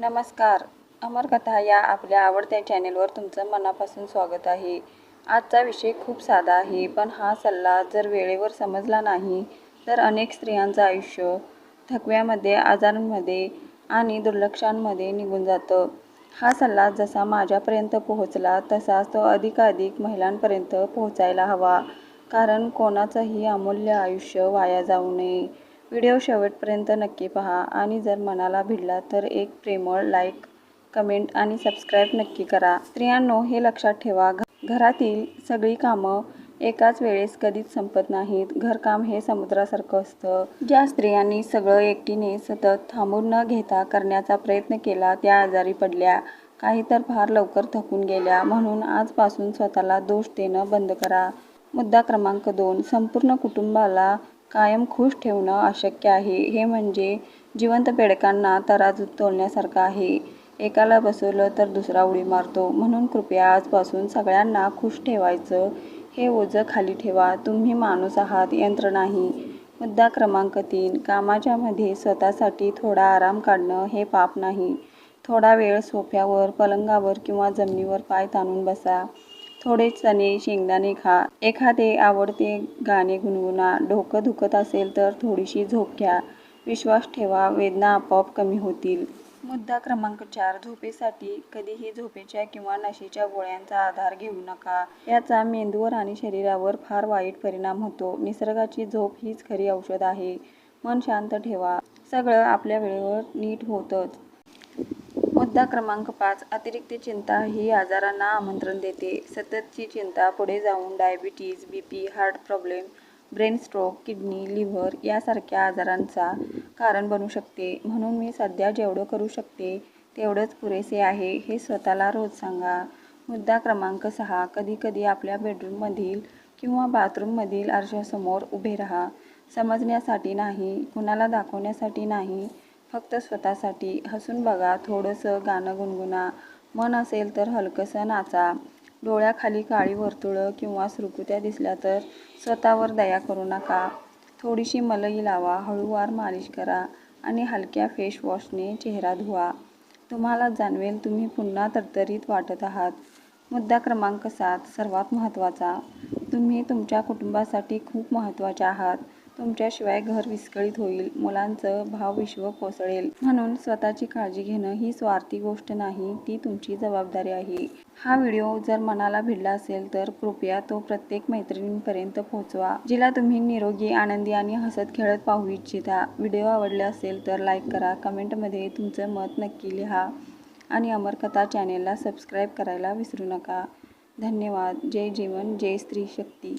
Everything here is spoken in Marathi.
नमस्कार. अमरकथा या आपल्या आवडत्या चॅनेलवर तुमचं मनापासून स्वागत आहे. आजचा विषय खूप साधा आहे पण हा सल्ला जर वेळेवर समजला नाही तर अनेक स्त्रियांचं आयुष्य थकव्यामध्ये आजारांमध्ये आणि दुर्लक्षांमध्ये निघून जातं. हा सल्ला जसा माझ्यापर्यंत पोहोचला तसाच तो अधिकाधिक महिलांपर्यंत पोहोचायला हवा. कारण कोणाचंही अमूल्य आयुष्य वाया जाऊ नये. व्हिडिओ शेवटपर्यंत नक्की पहा आणि जर मनाला भिडला तर एक प्रेमळ लाईक कमेंट आणि सबस्क्राईब नक्की करा. स्त्रियांनो हे लक्षात ठेवा घरातील सगळी कामं एकाच वेळेस कधीच संपत नाहीत. घरकाम हे समुद्रासारखं असतं. ज्या स्त्रियांनी सगळं एकटीने सतत थांबून न घेता करण्याचा प्रयत्न केला त्या आजारी पडल्या. काही तर फार लवकर थकून गेल्या. म्हणून आजपासून स्वतःला दोष देणं बंद करा. मुद्दा क्रमांक दोन संपूर्ण कुटुंबाला कायम खुश ठेवणं अशक्य आहे. हे म्हणजे जिवंत बेडकांना तराजूत तोलण्यासारखं आहे. एकाला बसवलं तर दुसरा उडी मारतो. म्हणून कृपया आजपासून सगळ्यांना खुश ठेवायचं. हे ओझं खाली ठेवा. तुम्ही माणूस आहात यंत्र नाही. मुद्दा क्रमांक तीन. कामाच्या मध्ये स्वतःसाठी थोडा आराम काढणं हे पाप नाही. थोडा वेळ सोफ्यावर पलंगावर किंवा जमिनीवर पाय ताणून बसा. थोडे चणे शेंगदाणे खा. एखादे आवडते गाणे गुणगुणा. डोकं दुखत असेल तर थोडीशी झोप घ्या. विश्वास ठेवा वेदना आपोआप कमी होतील. मुद्दा क्रमांक चार झोपेसाठी कधीही झोपेच्या किंवा नशेच्या गोळ्यांचा आधार घेऊ नका. याचा मेंदूवर आणि शरीरावर फार वाईट परिणाम होतो. निसर्गाची झोप हीच खरी औषध आहे. मन शांत ठेवा. सगळं आपल्या वेळेवर नीट होतंच. मुद्दा क्रमांक पाच अतिरिक्त चिंता ही आजारांना आमंत्रण देते. सततची चिंता पुढे जाऊन diabetes B P heart problem brain stroke kidney liver यासारख्या आजारांचा कारण बनू शकते. म्हणून मी सध्या जेवढं करू शकते तेवढंच पुरेसे आहे हे स्वतःला रोज सांगा. मुद्दा क्रमांक सहा कधीकधी आपल्या बेडरूममधील किंवा बाथरूममधील आरशासमोर उभे राहा. समजण्यासाठी नाही कुणाला दाखवण्यासाठी नाही फक्त स्वतःसाठी हसून बघा थोडंसं गाणं गुणगुणा. मन असेल तर हलकंसं नाचा. डोळ्याखाली काळी वर्तुळं किंवा सुरकुत्या दिसल्या तर स्वतःवर दया करू नका. थोडीशी मलई लावा हळूवार मालिश करा आणि हलक्या फेस वॉशने चेहरा धुवा. तुम्हाला जाणवेल तुम्ही पुन्हा तरतरीत वाटत आहात. मुद्दा क्रमांक सात सर्वात महत्त्वाचा. तुम्ही तुमच्या कुटुंबासाठी खूप महत्त्वाचे आहात. तुमच्याशिवाय घर विस्कळीत होईल मुलांचं भावविश्व कोसळेल. म्हणून स्वतःची काळजी घेणं ही स्वार्थी गोष्ट नाही ती तुमची जबाबदारी आहे. हा व्हिडिओ जर मनाला भिडला असेल तर कृपया तो प्रत्येक मैत्रिणींपर्यंत पोहोचवा जिला तुम्ही निरोगी आनंदी आणि हसत खेळत पाहू इच्छिता. व्हिडिओ आवडले असेल तर लाईक करा कमेंटमध्ये तुमचं मत नक्की लिहा आणि अमरकथा चॅनेलला सबस्क्राईब करायला विसरू नका. धन्यवाद. जय जीवन जय स्त्री शक्ती.